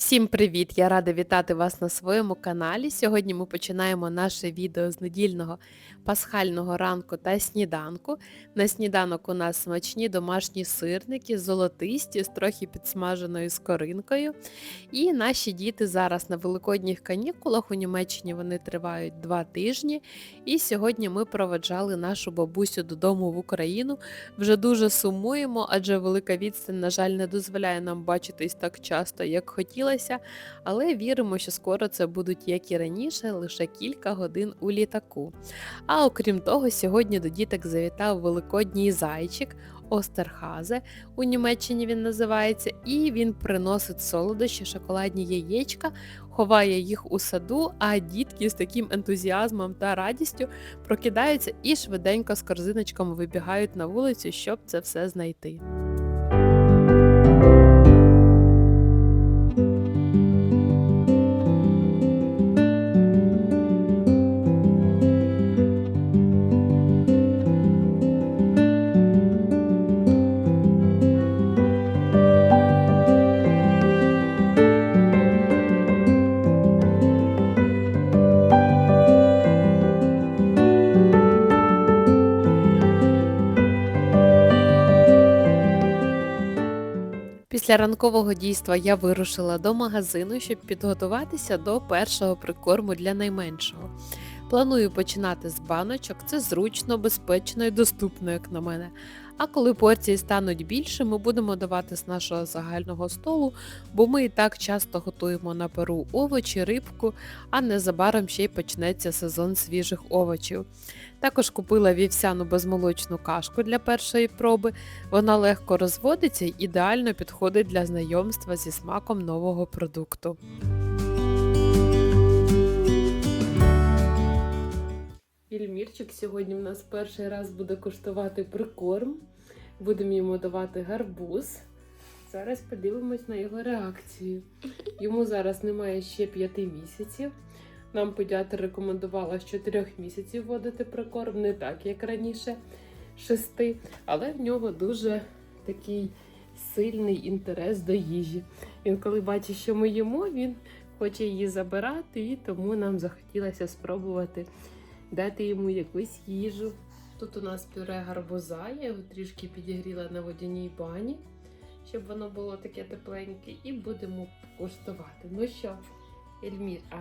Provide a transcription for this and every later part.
Всім привіт! Я рада вітати вас на своєму каналі. Сьогодні ми починаємо наше відео з недільного пасхального ранку та сніданку. На сніданок у нас смачні домашні сирники, золотисті, з трохи підсмаженою скоринкою. І наші діти зараз на великодніх канікулах у Німеччині вони тривають два тижні. І сьогодні ми проведжали нашу бабусю додому в Україну. Вже дуже сумуємо, адже велика відстань, на жаль, не дозволяє нам бачитись так часто, як хотілося, але віримо, що скоро це будуть, як і раніше, лише кілька годин у літаку. А окрім того, сьогодні до діток завітав великодній зайчик. Остерхазе у Німеччині він називається, і він приносить солодощі, шоколадні яєчка, ховає їх у саду, а дітки з таким ентузіазмом та радістю прокидаються і швиденько з корзиночками вибігають на вулицю, щоб це все знайти. Після ранкового дійства я вирушила до магазину, щоб підготуватися до першого прикорму для найменшого. Планую починати з баночок, це зручно, безпечно і доступно, як на мене. А коли порції стануть більше, ми будемо давати з нашого загального столу, бо ми і так часто готуємо на пару овочі, рибку, а незабаром ще й почнеться сезон свіжих овочів. Також купила вівсяну безмолочну кашку для першої проби. Вона легко розводиться і ідеально підходить для знайомства зі смаком нового продукту. Ільмірчик сьогодні в нас перший раз буде коштувати прикорм. Будемо йому давати гарбуз. Зараз подивимось на його реакцію. Йому зараз немає ще 5 місяців. Нам педіатр рекомендувала з 4 місяців вводити прикорм, не так, як раніше, 6, але в нього дуже такий сильний інтерес до їжі. Він, коли бачить, що ми їмо, він хоче її забирати, і тому нам захотілося спробувати дати йому якусь їжу. Тут у нас пюре гарбуза, я його трішки підігріла на водяній бані, щоб воно було таке тепленьке, і будемо куштувати. Ну що, Ельмір, а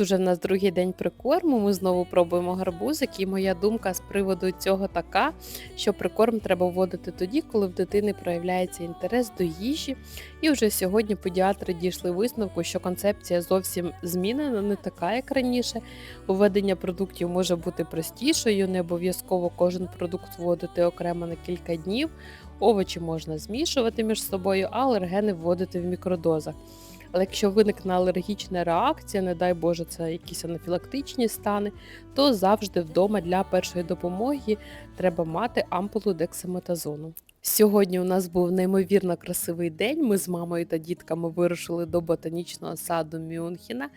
Тут уже в нас другий день прикорму. Ми знову пробуємо гарбузик, і моя думка з приводу цього така, що прикорм треба вводити тоді, коли в дитини проявляється інтерес до їжі. І вже сьогодні педіатри дійшли висновку, що концепція зовсім змінена, не така, як раніше. Введення продуктів може бути простішою, не обов'язково кожен продукт вводити окремо на кілька днів. Овочі можна змішувати між собою, а алергени вводити в мікродозах. Але якщо виникне алергічна реакція, не дай Боже, це якісь анафілактичні стани, то завжди вдома для першої допомоги треба мати ампулу дексаметазону. Сьогодні у нас був неймовірно красивий день. Ми з мамою та дітками вирушили до ботанічного саду Мюнхена.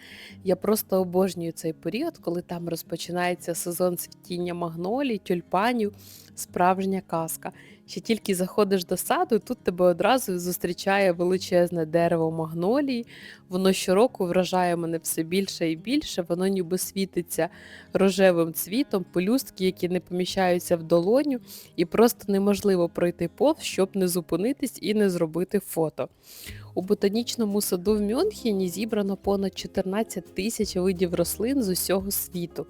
Я просто обожнюю цей період, коли там розпочинається сезон цвітіння магнолій, тюльпанів, справжня казка. Ще тільки заходиш до саду, тут тебе одразу зустрічає величезне дерево магнолії. Воно щороку вражає мене все більше і більше. Воно ніби світиться рожевим цвітом, пелюстки, які не поміщаються в долоню, і просто неможливо пройти повз, щоб не зупинитись і не зробити фото. У ботанічному саду в Мюнхені зібрано понад 14 тисяч видів рослин з усього світу.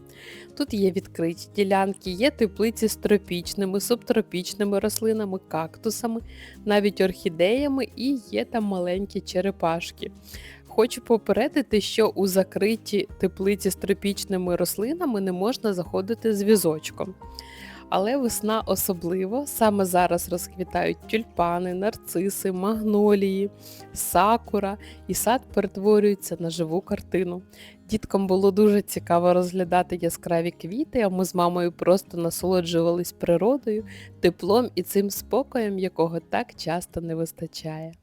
Тут є відкриті ділянки, є теплиці з тропічними, субтропічними рослинами, кактусами, навіть орхідеями і є там маленькі черепашки. Хочу попередити, що у закритій теплиці з тропічними рослинами не можна заходити з візочком. Але весна особливо саме зараз розквітають тюльпани, нарциси, магнолії, сакура, і сад перетворюється на живу картину. Діткам було дуже цікаво розглядати яскраві квіти, а ми з мамою просто насолоджувались природою, теплом і цим спокоєм, якого так часто не вистачає.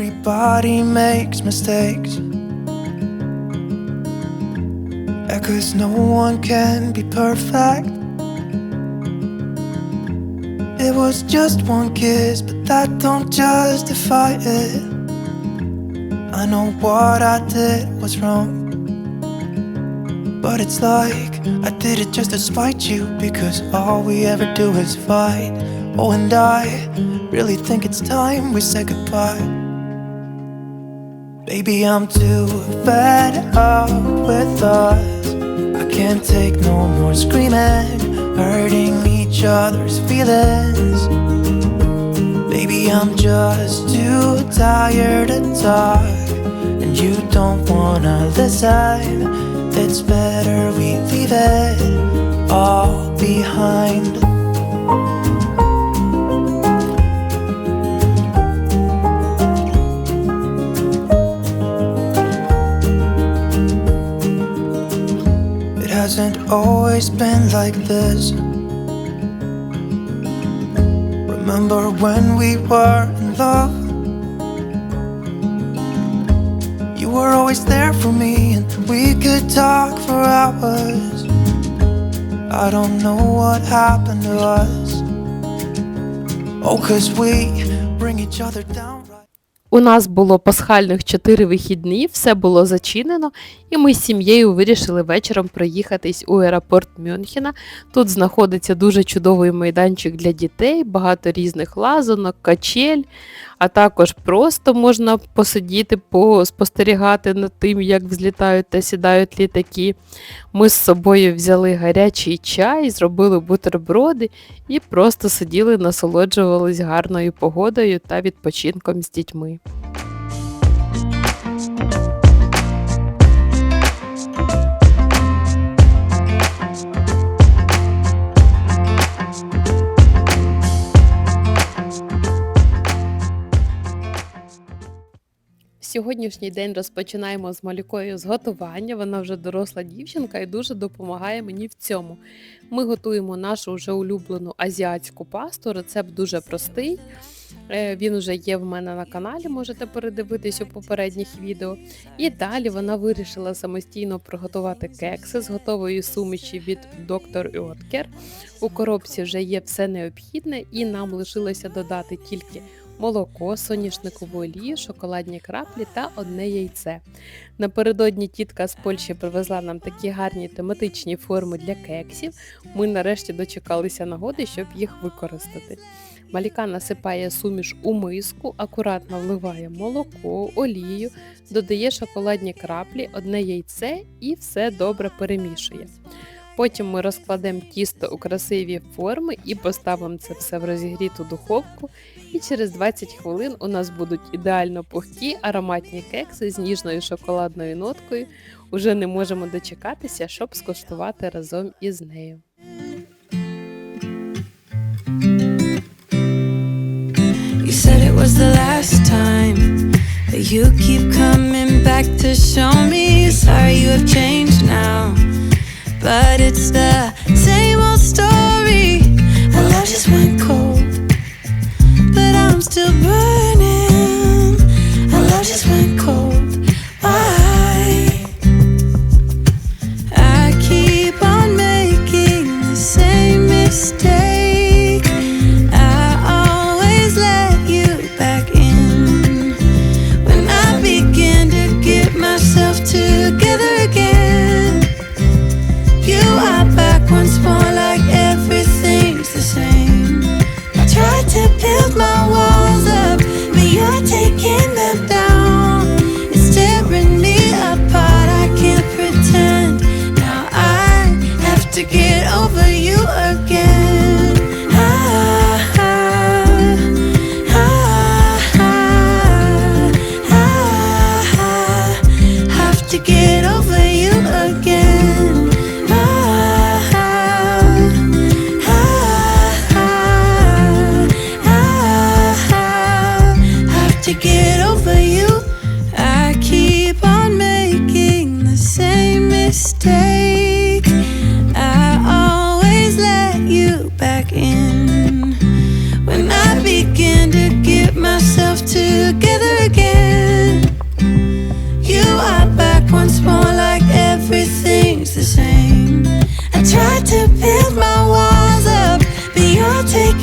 Everybody makes mistakes. Because no one can be perfect. It was just one kiss, but that don't justify it. I know what I did was wrong. But it's like I did it just to spite you because all we ever do is fight. Oh, and I really think it's time we say goodbye. Baby, I'm too fed up with us. I can't take no more screaming, hurting each other's feelings. Baby, I'm just too tired to talk, and you don't wanna listen. It's better we leave it all behind. Hasn't always been like this. Remember when we were in love? You were always there for me, and we could talk for hours. I don't know what happened to us. Oh, cause we bring each other down. У нас було пасхальних чотири вихідні, все було зачинено, і ми з сім'єю вирішили вечором проїхатись у аеропорт Мюнхена. Тут знаходиться дуже чудовий майданчик для дітей, багато різних лазонок, качель, а також просто можна посидіти, поспостерігати над тим, як взлітають та сідають літаки. Ми з собою взяли гарячий чай, зробили бутерброди і просто сиділи, насолоджувались гарною погодою та відпочинком з дітьми. Сьогоднішній день розпочинаємо з малюкою з готування. Вона вже доросла дівчинка і дуже допомагає мені в цьому. Ми готуємо нашу вже улюблену азіатську пасту. Рецепт дуже простий. Е, Він вже є в мене на каналі, можете передивитись у попередніх відео. І далі вона вирішила самостійно приготувати кекси з готової суміші від Dr. Oetker. У коробці вже є все необхідне, і нам лишилося додати тільки молоко, соняшникову олію, шоколадні краплі та одне яйце. Напередодні тітка з Польщі привезла нам такі гарні тематичні форми для кексів. Ми нарешті дочекалися нагоди, щоб їх використати. Маліка насипає суміш у миску, акуратно вливає молоко, олію, додає шоколадні краплі, одне яйце і все добре перемішує. Потім ми розкладемо тісто у красиві форми і поставимо це все в розігріту духовку. І через 20 хвилин у нас будуть ідеально пухкі ароматні кекси з ніжною шоколадною ноткою. Уже не можемо дочекатися, щоб скуштувати разом із нею. You said it was the last time, but you keep coming back to show me. Sorry, you have changed now, but it's the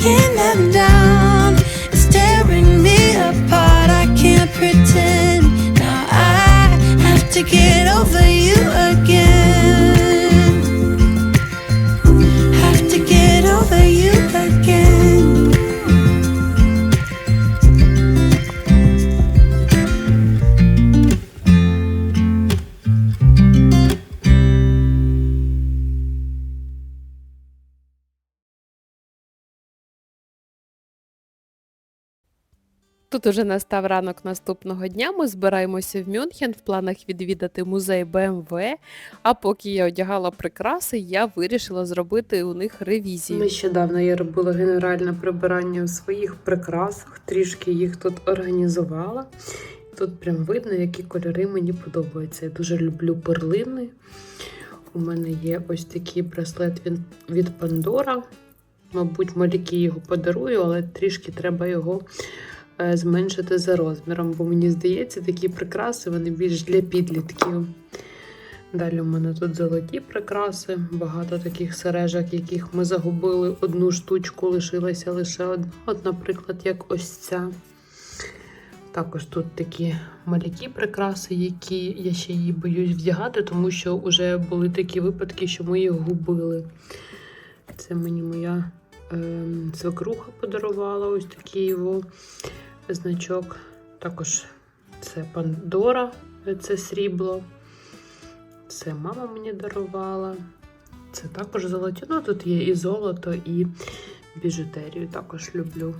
taking them down. Тут уже настав ранок наступного дня. Ми збираємося в Мюнхен в планах відвідати музей БМВ. А поки я одягала прикраси, я вирішила зробити у них ревізію. Нещодавно я робила генеральне прибирання в своїх прикрасах, трішки їх тут організувала. Тут прям видно, які кольори мені подобаються. Я дуже люблю перлини. У мене є ось такий браслет від, Пандора. Мабуть, малюки його подарую, але трішки треба його зменшити за розміром, бо мені здається, такі прикраси вони більш для підлітків. Далі у мене тут золоті прикраси, багато таких сережок, яких ми загубили одну штучку, лишилася лише одна. От, наприклад, як ось ця. Також тут такі малякі прикраси, які я ще її боюсь вдягати, тому що вже були такі випадки, що ми їх губили. Це мені моя е, свекруха подарувала ось такий його значок. Також це Пандора, це срібло. Це мама мені дарувала. Це також золоті. Ну, тут є і золото, і біжутерію також люблю.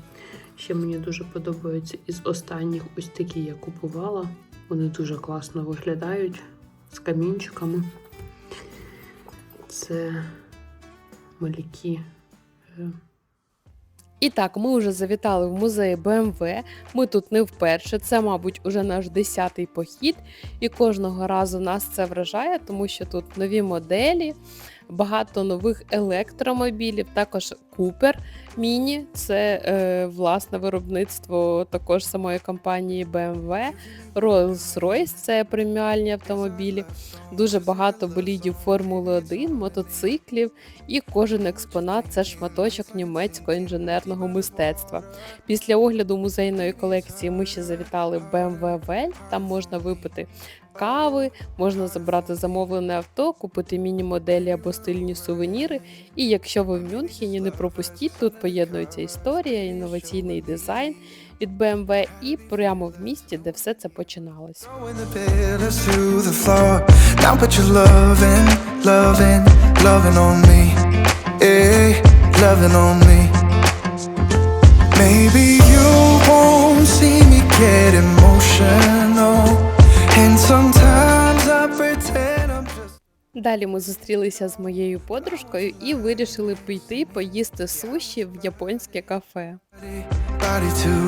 Ще мені дуже подобаються із останніх ось такі я купувала. Вони дуже класно виглядають з камінчиками. Це маляки. І так, ми вже завітали в музей БМВ. Ми тут не вперше. Це, мабуть, уже наш десятий похід, і кожного разу нас це вражає, тому що тут нові моделі, багато нових електромобілів, також Купер Міні. Це е, власне виробництво також самої компанії BMW. Rolls-Royce це преміальні автомобілі. Дуже багато болідів Формули 1, мотоциклів, і кожен експонат це шматочок німецького інженерного мистецтва. Після огляду музейної колекції ми ще завітали в BMW Welt, Там можна випити кави, можна забрати замовлене авто, купити міні-моделі або стильні сувеніри. І якщо ви в Мюнхені, не пропустіть, тут поєднується історія, інноваційний дизайн від BMW і прямо в місті, де все це починалось. Me get emotional. Далі ми зустрілися з моєю подружкою і вирішили піти поїсти суші в японське кафе. Body too,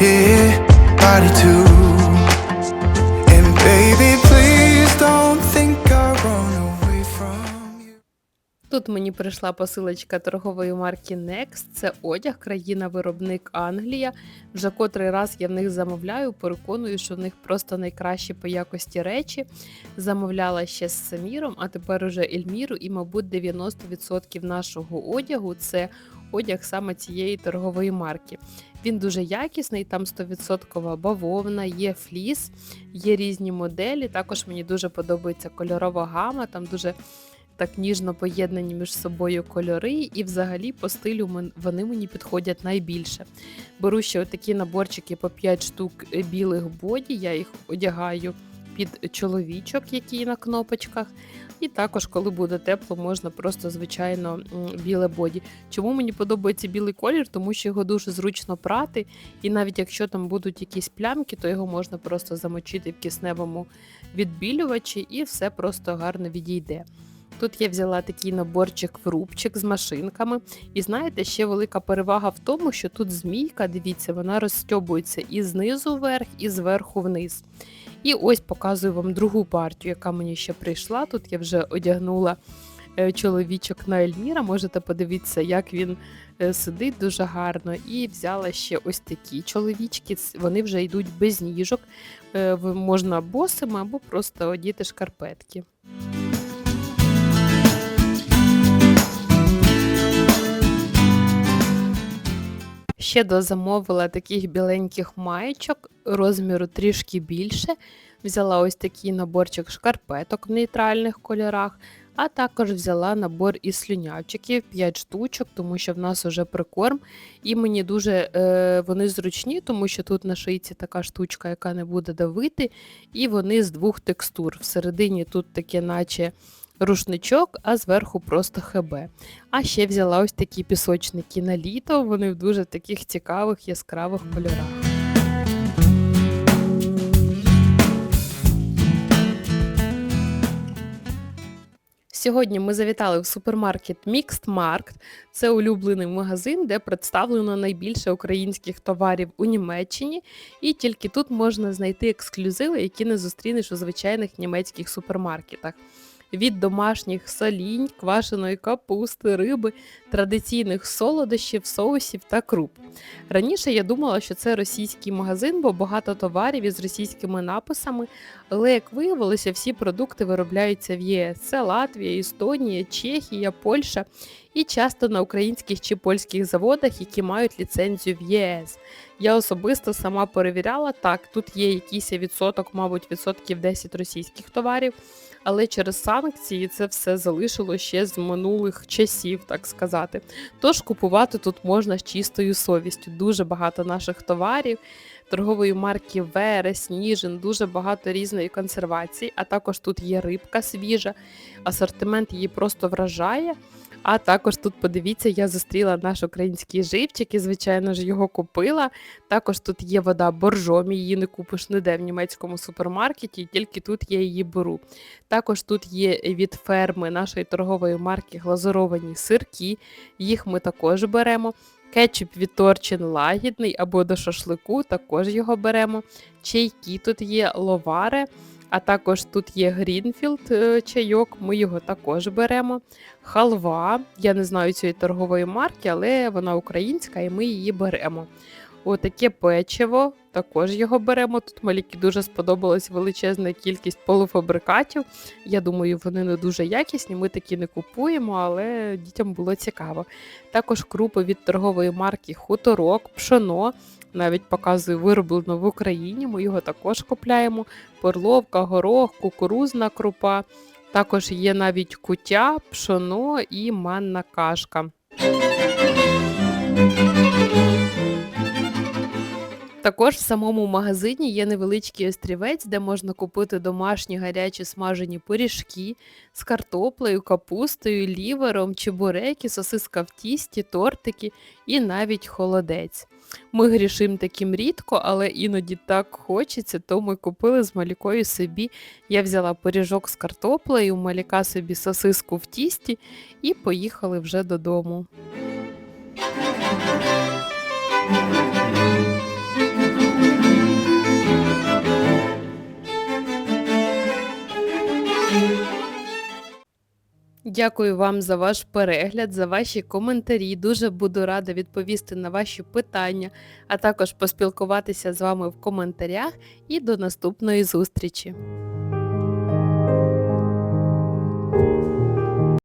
yeah, body too. Тут мені прийшла посилочка торгової марки Next. Це одяг, країна-виробник Англія. Вже котрий раз я в них замовляю, переконую, що в них просто найкращі по якості речі. Замовляла ще з Саміром, а тепер уже Ельміру, і, мабуть, 90% нашого одягу це одяг саме цієї торгової марки. Він дуже якісний, там 100% бавовна, є фліс, є різні моделі. Також мені дуже подобається кольорова гама, там дуже так ніжно поєднані між собою кольори, і взагалі по стилю вони мені підходять найбільше. Беру ще такі наборчики по 5 штук е, білих боді, я їх одягаю під чоловічок, який на кнопочках. І також, коли буде тепло, можна просто звичайно біле боді. Чому мені подобається білий колір? Тому що його дуже зручно прати, і навіть якщо там будуть якісь плямки, то його можна просто замочити в кисневому відбілювачі, і все просто гарно відійде. Тут я взяла такий наборчик врубчик з машинками. І знаєте, ще велика перевага в тому, що тут змійка, дивіться, вона розстьобується і знизу вверх, і зверху вниз. І ось показую вам другу партію, яка мені ще прийшла. Тут я вже одягнула е, чоловічок на Ельміра. Можете подивитися, як він е, сидить дуже гарно. І взяла ще ось такі чоловічки. Вони вже йдуть без ніжок. Е, Можна босими або просто одіти шкарпетки. Ще дозамовила таких біленьких маєчок розміру трішки більше. Взяла ось такий наборчик шкарпеток в нейтральних кольорах, а також взяла набор із слюнявчиків 5 штучок, тому що в нас уже прикорм. І мені дуже е, вони зручні, тому що тут на шийці така штучка, яка не буде давити, і вони з двох текстур. Всередині тут таке, наче рушничок, а зверху просто ХБ. А ще взяла ось такі пісочники на літо. Вони в дуже таких цікавих яскравих кольорах. Сьогодні ми завітали в супермаркет Mixed Markt. Це улюблений магазин, де представлено найбільше українських товарів у Німеччині, і тільки тут можна знайти ексклюзиви, які не зустрінеш у звичайних німецьких супермаркетах. Від домашніх солінь, квашеної капусти, риби, традиційних солодощів, соусів та круп. Раніше я думала, що це російський магазин, бо багато товарів із російськими написами, але як виявилося, всі продукти виробляються в ЄС. Це Латвія, Естонія, Чехія, Польща і часто на українських чи польських заводах, які мають ліцензію в ЄС. Я особисто сама перевіряла, так, тут є якийсь відсоток, мабуть, відсотків 10 російських товарів, але через санкції це все залишило ще з минулих часів, так сказати. Тож купувати тут можна з чистою совістю. Дуже багато наших товарів, торгової марки Верес, Ніжин, дуже багато різної консервації, а також тут є рибка свіжа, асортимент її просто вражає. А також тут подивіться, я зустріла наш український живчик і, звичайно ж, його купила. Також тут є вода боржомі, її не купиш ніде в німецькому супермаркеті, тільки тут я її беру. Також тут є від ферми нашої торгової марки глазуровані сирки, їх ми також беремо. Кетчуп від торчин лагідний або до шашлику, також його беремо. Чайки тут є ловаре, а також тут є Грінфілд е, чайок, ми його також беремо. Халва, я не знаю цієї торгової марки, але вона українська і ми її беремо. Отаке печиво, також його беремо. Тут Малікі дуже сподобалась величезна кількість полуфабрикатів. Я думаю, вони не дуже якісні, ми такі не купуємо, але дітям було цікаво. Також крупи від торгової марки Хуторок, пшоно. Навіть показую вироблено в Україні. Ми його також купляємо. Перловка, горох, кукурузна крупа. Також є навіть кутя, пшоно і манна кашка. Також в самому магазині є невеличкий острівець, де можна купити домашні гарячі смажені пиріжки з картоплею, капустою, лівером, чебуреки, сосиска в тісті, тортики і навіть холодець. Ми грішимо таким рідко, але іноді так хочеться, то ми купили з малікою собі. Я взяла пиріжок з картоплею, маліка собі сосиску в тісті і поїхали вже додому. Дякую вам за ваш перегляд, за ваші коментарі. Дуже буду рада відповісти на ваші питання, а також поспілкуватися з вами в коментарях. І до наступної зустрічі!